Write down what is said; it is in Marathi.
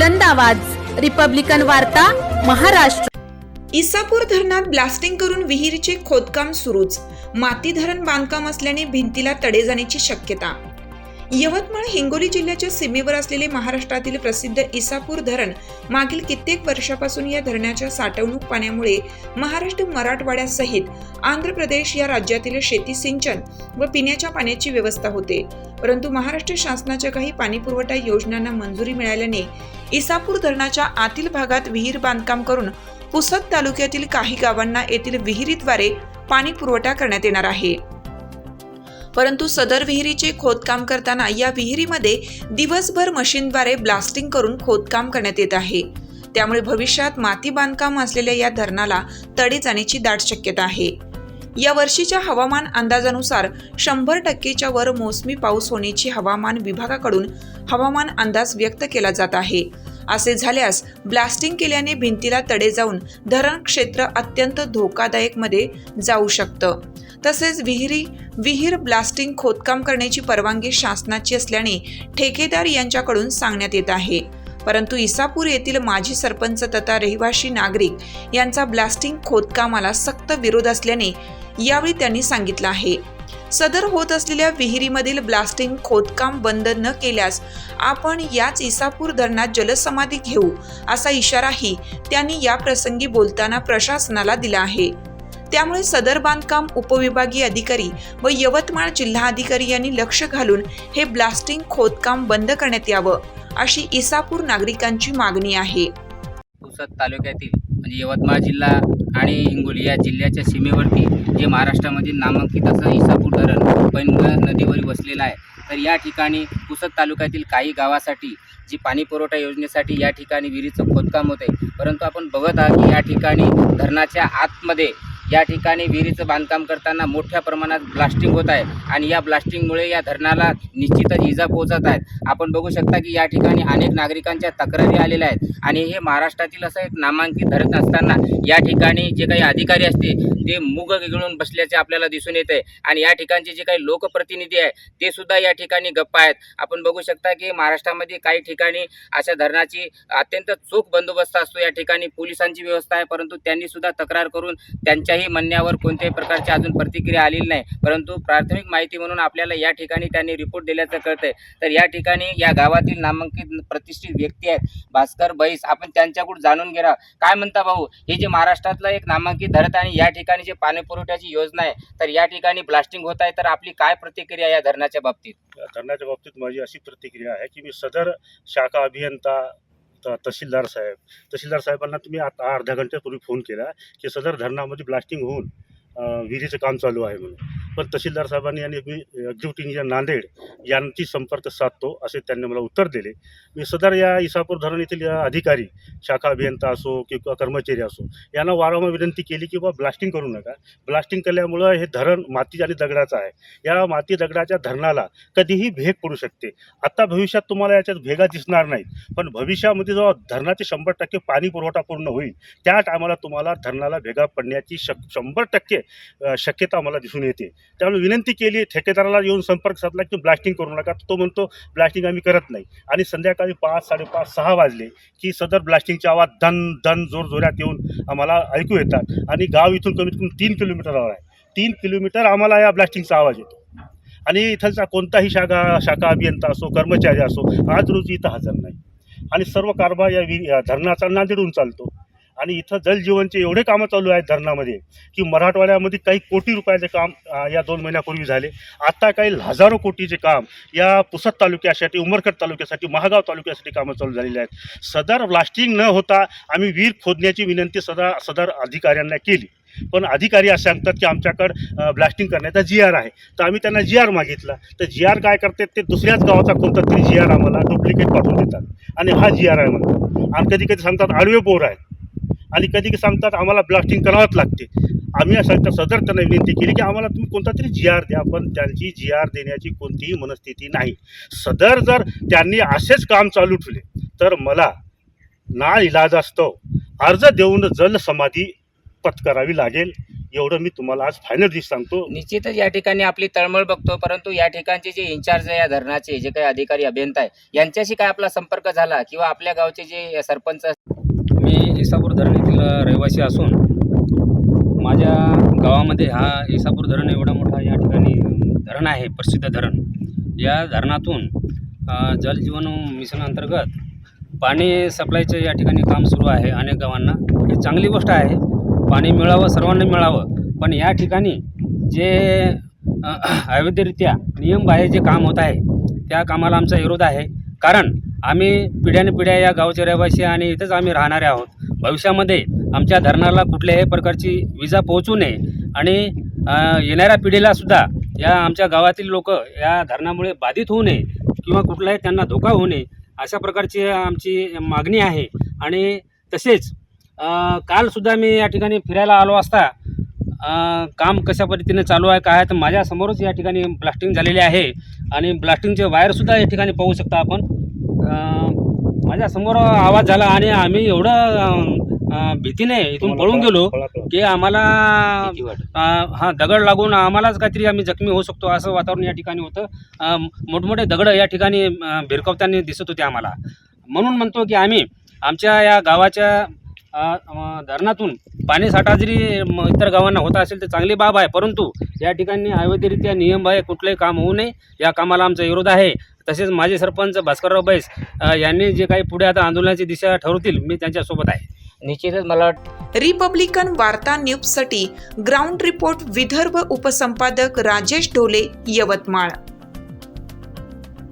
बुलंद आवाज. रिपब्लिकन वार्ता महाराष्ट्र. इसापूर धरणात ब्लास्टिंग करून विहिरीचे खोदकाम सुरूच. माती धरण बांधकाम असल्याने भिंतीला तडे जाण्याची शक्यता. यवतमाळ हिंगोली जिल्ह्याच्या सीमेवर असलेले महाराष्ट्रातील प्रसिद्ध इसापूर धरण मागील कित्येक वर्षापासून या धरणाच्या साठवणूक पाण्यामुळे महाराष्ट्र मराठवाड्यासहित आंध्र प्रदेश या राज्यातील शेती सिंचन व पिण्याच्या पाण्याची व्यवस्था होते. परंतु महाराष्ट्र शासनाच्या काही पाणीपुरवठा योजनांना मंजुरी मिळाल्याने इसापूर धरणाच्या आतील भागात विहीर बांधकाम करून पुसद तालुक्यातील काही गावांना येथील विहिरीद्वारे पाणी पुरवठा करण्यात येणार आहे. परंतु सदर विहिरीचे खोदकाम करताना या विहिरीमध्ये दिवसभर मशीनद्वारे ब्लास्टिंग करून खोदकाम करण्यात येत आहे. त्यामुळे भविष्यात माती बांधकाम असलेल्या या धरणाला तडे जाण्याची दाट शक्यता आहे. या वर्षीच्या हवामान अंदाजानुसार शंभर टक्केच्या वर मोसमी पाऊस होण्याची हवामान विभागाकडून हवामान अंदाज व्यक्त केला जात आहे. असे झाल्यास ब्लास्टिंग केल्याने भिंतीला तडे जाऊन धरण क्षेत्र अत्यंत धोकादायकमध्ये जाऊ शकतं. तसेच विहिरी विहीर ब्लास्टिंग खोदकाम करण्याची परवानगी शासनाची असल्याने ठेकेदार यांच्याकडून सांगण्यात येत आहे. परंतु इसापूर येथील माजी सरपंच तथा रहिवाशी नागरिक यांचा ब्लास्टिंग खोदकामाला सक्त विरोध असल्याने यावेळी त्यांनी सांगितलं आहे. सदर होत असलेल्या विहिरीमधील ब्लास्टिंग खोदकाम बंद न केल्यास आपण याच इसापूर धरणात जलसमाधी घेऊ असा इशाराही त्यांनी या प्रसंगी बोलताना प्रशासनाला दिला आहे. त्यामुळे सदर बांधकाम उपविभागीय अधिकारी व यवतमाळ जिल्हा अधिकारी यांनी लक्ष घालून हे ब्लास्टिंग खोदकाम बंद करण्यात यावं अशी इसापूर नागरिकांची मागणी आहे. पुसद तालुक्यातील म्हणजे यवतमाळ जिल्हा आणि हिंगोली या जिल्ह्याच्या सीमेवरती जे महाराष्ट्रामधील नामांकित असं इसापूर धरण पैनगंगा नदीवर वसलेलं आहे तर या ठिकाणी पुसद तालुक्यातील काही गावासाठी जी पाणी पुरवठा योजनेसाठी या ठिकाणी विहिरीचं खोदकाम होते परंतु आपण बघत आहात की या ठिकाणी धरणाच्या आतमध्ये या ठिकाणी विहिरीचं बांधकाम करताना मोठ्या प्रमाणात ब्लास्टिंग होत आहे. आणि या ब्लास्टिंगमुळे या धरणाला निश्चितच इजा पोहोचत आहेत. आपण बघू शकता की या ठिकाणी अनेक नागरिकांच्या तक्रारी आलेल्या आहेत. आणि हे महाराष्ट्रातील असं एक नामांकित धरण असताना या ठिकाणी जे काही अधिकारी असतील ते मुग गिळून बसल्याचे आपल्याला दिसून येत. आहे आणि या ठिकाणचे जे काही लोकप्रतिनिधी आहे ते सुद्धा या ठिकाणी गप्प आहेत. आपण बघू शकता की महाराष्ट्रामध्ये काही ठिकाणी अशा धरणाची अत्यंत चोख बंदोबस्त असतो. या ठिकाणी पोलिसांची व्यवस्था आहे परंतु त्यांनी सुद्धा तक्रार करून त्यांच्याही म्हणण्यावर कोणत्याही प्रकारची अजून प्रतिक्रिया आलेली नाही. परंतु प्राथमिक माहिती म्हणून आपल्याला या ठिकाणी त्यांनी रिपोर्ट दिल्याचं कळतंय. तर या ठिकाणी या गावातील नामांकित प्रतिष्ठित व्यक्ती आहेत भास्कर बैस. आपण त्यांच्याकडून जाणून घेणार. काय म्हणता भाऊ? हे जे महाराष्ट्रातलं एक नामांकित धरत आणि या ठिकाणी जे पाणी पुरवठ्याची योजना आहे तर या ठिकाणी ब्लास्टिंग होत आहे तर आपली काय प्रतिक्रिया या धरणाच्या बाबतीत? धरणाच्या बाबतीत माझी अशी प्रतिक्रिया आहे की मी सदर शाखा अभियंता त- तहसीलदार साहेब. तहसीलदार साहेबांना तुम्ही आता अर्ध्या घंट्यापूर्वी फोन केला की सदर धरणामध्ये ब्लास्टिंग होऊन विहिरीचं काम चालू आहे म्हणून. पण तहसीलदार साहेबांनी आणि मी एक्झिक्युटिव्ह इंजिनियर नांदेड यांची संपर्क साधतो असे त्यांनी मला उत्तर दिले. मी सदर या इसापूर धरण येथील या अधिकारी शाखा अभियंता असो किंवा कर्मचारी असो यांना वारंवार विनंती केली की बा ब्लास्टिंग करू नका. ब्लास्टिंग केल्यामुळं हे धरण माती आणि दगडाचं आहे. या माती दगडाच्या धरणाला कधीही भेग पडू शकते. आता भविष्यात तुम्हाला याच्यात भेगा दिसणार नाहीत. पण भविष्यामध्ये जेव्हा धरणाचे शंभर टक्के पाणी पुरवठा पूर्ण होईल त्या टायमाला तुम्हाला धरणाला भेगा पडण्याची शक शंभर टक्के शक्यता मला दिसून येते. त्यामुळे विनंती केली ठेकेदाराला येऊन संपर्क साधला की ब्लास्टिंग करू नका. तो म्हणतो ब्लास्टिंग आम्ही करत नाही. आणि संध्याकाळी पाच साडेपाच सहा वाजले की सदर ब्लास्टिंगचे आवाज धन धन जोरजोरात येऊन आम्हाला ऐकू येतात. आणि गाव इथून कमीत कमी तीन किलोमीटरवर आहे. तीन किलोमीटर आम्हाला या ब्लास्टिंगचा आवाज येतो. आणि इथलचा कोणताही शाखा शाखा अभियंता असो कर्मचारी असो आज रोजी इथं हजर नाही. आणि सर्व कारभार या वि या धरणाचा नांदेडून चालतो. आणि इथं जलजीवनचे एवढे कामं चालू आहेत धरणामध्ये की मराठवाड्यामध्ये काही कोटी रुपयाचे काम या दोन महिन्यापूर्वी झाले. आता काही हजारो कोटीचे काम या पुसद तालुक्यासाठी उमरखेड तालुक्यासाठी महागाव तालुक्यासाठी कामं चालू झालेली आहेत. सदर ब्लास्टिंग न होता आम्ही विहीर खोदण्याची विनंती सदा सदर अधिकाऱ्यांना केली. पण अधिकारी असे सांगतात की आमच्याकडं ब्लास्टिंग करण्याचा जी आर आहे. तर आम्ही त्यांना जी आर मागितला. तर जी आर काय करतात ते दुसऱ्याच गावाचा कोणता तरी जी आर आम्हाला डुप्लिकेट पाठवून देतात. आणि हा जी आर आहे म्हणतात. आणि कधी कधी सांगतात आडवे बोर आहे आणि कधी सांगतात आम्हाला ब्लास्टिंग करावंच लागते. आम्ही असं तर सदर त्यांना विनंती केली की आम्हाला तुम्ही कोणता तरी जी आर द्या पण त्यांची जी आर देण्याची कोणतीही मनस्थिती नाही. सदर जर त्यांनी असेच काम चालू ठेवले तर मला ना इलाज असतो. अर्ज देऊन जल समाधी पत्करावी लागेल. एवढं मी तुम्हाला आज फायनल दिस सांगतो. निश्चितच या ठिकाणी आपली तळमळ बघतो परंतु या ठिकाणचे जे इन्चार्ज आहे या धरणाचे जे काही अधिकारी अभियंता आहे यांच्याशी काय आपला संपर्क झाला किंवा आपल्या गावचे जे सरपंच इसापूर धरण येथील रहिवासी असून माझ्या गावामध्ये हा इसापूर धरण एवढा मोठा या ठिकाणी धरण आहे प्रसिद्ध धरण. या धरणातून जलजीवन मिशन अंतर्गत पाणी सप्लायचं या ठिकाणी काम सुरू आहे अनेक गावांना. ही चांगली गोष्ट आहे. पाणी मिळावं सर्वांना मिळावं. पण या ठिकाणी जे अवैधरित्या नियमबाह्य जे काम होत आहे त्या कामाला आमचा विरोध आहे. कारण आम्ही पिढ्यानपिढ्या या गावचे रहिवासी आणि इथंच आम्ही राहणारे आहोत. भविष्यामध्ये आमच्या धरणाला कुठल्याही प्रकारची विजा पोहोचू नये. आणि येणाऱ्या पिढीला सुद्धा या आमच्या गावातील लोक या धरणामुळे बाधित होऊ नये किंवा कुठलाही त्यांना धोका होऊ नये अशा प्रकारची आमची मागणी आहे. आणि तसेच कालसुद्धा मी या ठिकाणी फिरायला आलो असता काम कशा पद्धतीने चालू आहे काय आहे तर माझ्यासमोरच या ठिकाणी ब्लास्टिंग झालेली आहे. आणि ब्लास्टिंगचे वायरसुद्धा या ठिकाणी पाहू शकता आपण. माझ्यासमोर आवाज झाला आणि आम्ही एवढं भीतीने इथून पळून गेलो की आम्हाला हा दगड लागून आम्हालाच काहीतरी आम्ही जखमी होऊ शकतो असं वातावरण या ठिकाणी होतं. मोठमोठे दगड या ठिकाणी भिरकावताना दिसत होते आम्हाला. म्हणून म्हणतो की आम्ही आमच्या या गावाच्या धरणातून पाणीसाठा जरी म- इतर गावांना होत असेल तर चांगली बाब आहे. परंतु या ठिकाणी अवैधरित्या नियम आहे कुठलंही काम होऊ नये. या कामाला आमचा विरोध आहे. तसेच माजी सरपंच भास्करराव बैस यांनी जे काही पुढे आता आंदोलनाची दिशा ठरवतील मी त्यांच्यासोबत आहे. निश्चितच मला वाटतं. रिपब्लिकन वार्ता न्यूजसाठी ग्राउंड रिपोर्ट विदर्भ उपसंपादक राजेश ढोले यवतमाळ.